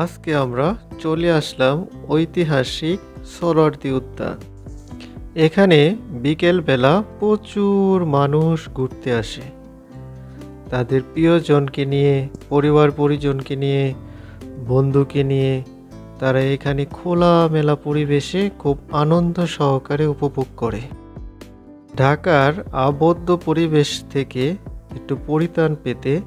আজকে আমরা চলে আসলাম ঐতিহাসিক সরোয়ার্দী উদ্যান এখানে বিকেলবেলা প্রচুর মানুষ ঘুরতে আসে। তাদের প্রিয়জনকে নিয়ে, পরিবার পরিজনকে নিয়ে, বন্ধুকে নিয়ে তারা এখানে খোলামেলা পরিবেশে খুব আনন্দ সহকারে উপভোগ করে। ঢাকার আবদ্ধ পরিবেশ থেকে একটু পরিত্রাণ পেতে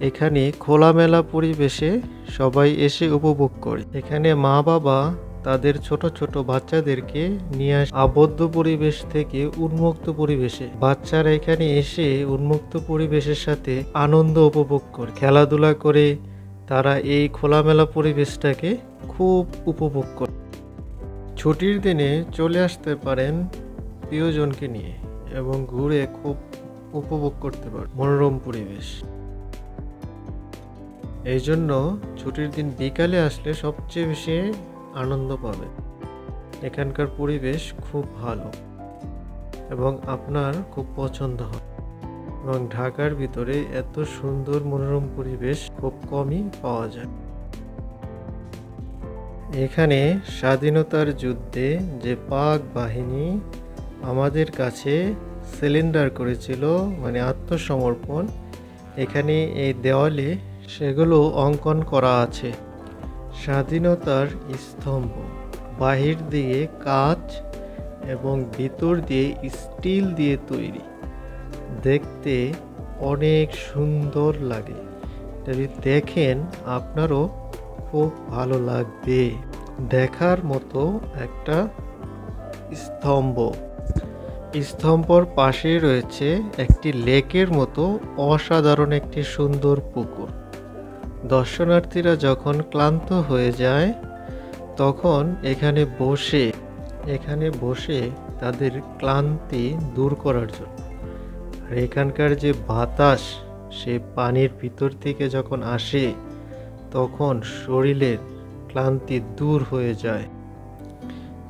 এখানে খোলামেলা পরিবেশে সবাই এসে উপভোগ করে। এখানে মা বাবা তাদের ছোট ছোট বাচ্চাদেরকে নিয়ে আসে আবদ্ধ পরিবেশ থেকে উন্মুক্ত পরিবেশে। বাচ্চারা এখানে এসে উন্মুক্ত পরিবেশের সাথে আনন্দ উপভোগ করে। খেলাধুলা করে তারা এই খোলামেলা পরিবেশটাকে খুব উপভোগ করে। ছুটির দিনে চলে আসতে পারেন প্রিয়জনকে নিয়ে এবং ঘুরে খুব উপভোগ করতে পারেন। মনোরম পরিবেশ। এই জন্য ছুটির দিন বিকালে আসলে সবচেয়ে বেশি আনন্দ পাবে। এখানকার পরিবেশ খুব ভালো এবং আপনার খুব পছন্দ হবে এবং ঢাকার ভিতরে এত সুন্দর মনোরম পরিবেশ খুব কমই পাওয়া যায়। এখানে স্বাধীনতার যুদ্ধে যে পাক বাহিনী আমাদের কাছে সিলিন্ডার করেছিল মানে আত্মসমর্পণ, এখানে এই দেওয়ালে সেগুলো অঙ্কন করা আছে। স্বাধীনতার স্তম্ভ, বাহির দিয়ে কাঁচ এবং ভিতর দিয়ে স্টিল দিয়ে তৈরি। দেখতে অনেক সুন্দর লাগে। যদি দেখেন আপনারও খুব ভালো লাগবে। দেখার মতো একটা স্তম্ভ। স্তম্ভর পাশে রয়েছে একটি লেকের মতো অসাধারণ একটি সুন্দর পুকুর। দর্শনার্থীরা যখন ক্লান্ত হয়ে যায়, তখন এখানে বসে এখানে বসে তাদের ক্লান্তি দূর করার জন্য। আর এখানকার যে বাতাস, সে পানির ভিতর থেকে যখন আসে, তখন শরীরের ক্লান্তি দূর হয়ে যায়।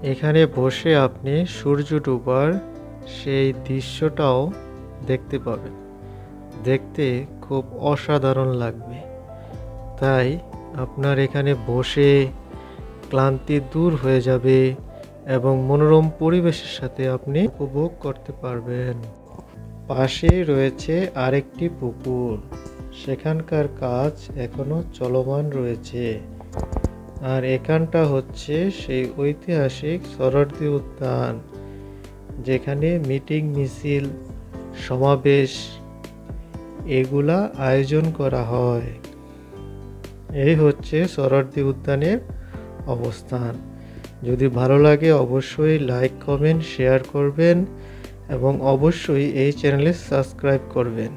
এখানে বসে আপনি সূর্য ডুবার সেই দৃশ্যটাও দেখতে পাবেন। দেখতে খুব অসাধারণ লাগবে। তাই আপনার এখানে বসে ক্লান্তি দূর হয়ে যাবে এবং মনোরম পরিবেশের সাথে আপনি উপভোগ করতে পারবেন। পাশে রয়েছে আরেকটি পুকুর। সেখানকার কাজ এখনও চলমান রয়েছে। আর এখানটা হচ্ছে সেই ঐতিহাসিক সরোয়ার্দী উদ্যান, যেখানে মিটিং মিছিল, সমাবেশ, এগুলা আয়োজন করা হয়। এই হচ্ছে সরোয়ার্দী উদ্যানের অবস্থান। যদি ভালো লাগে অবশ্যই লাইক কমেন্ট শেয়ার করবেন এবং অবশ্যই এই চ্যানেলে সাবস্ক্রাইব করবেন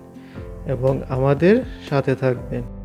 এবং আমাদের সাথে থাকবেন।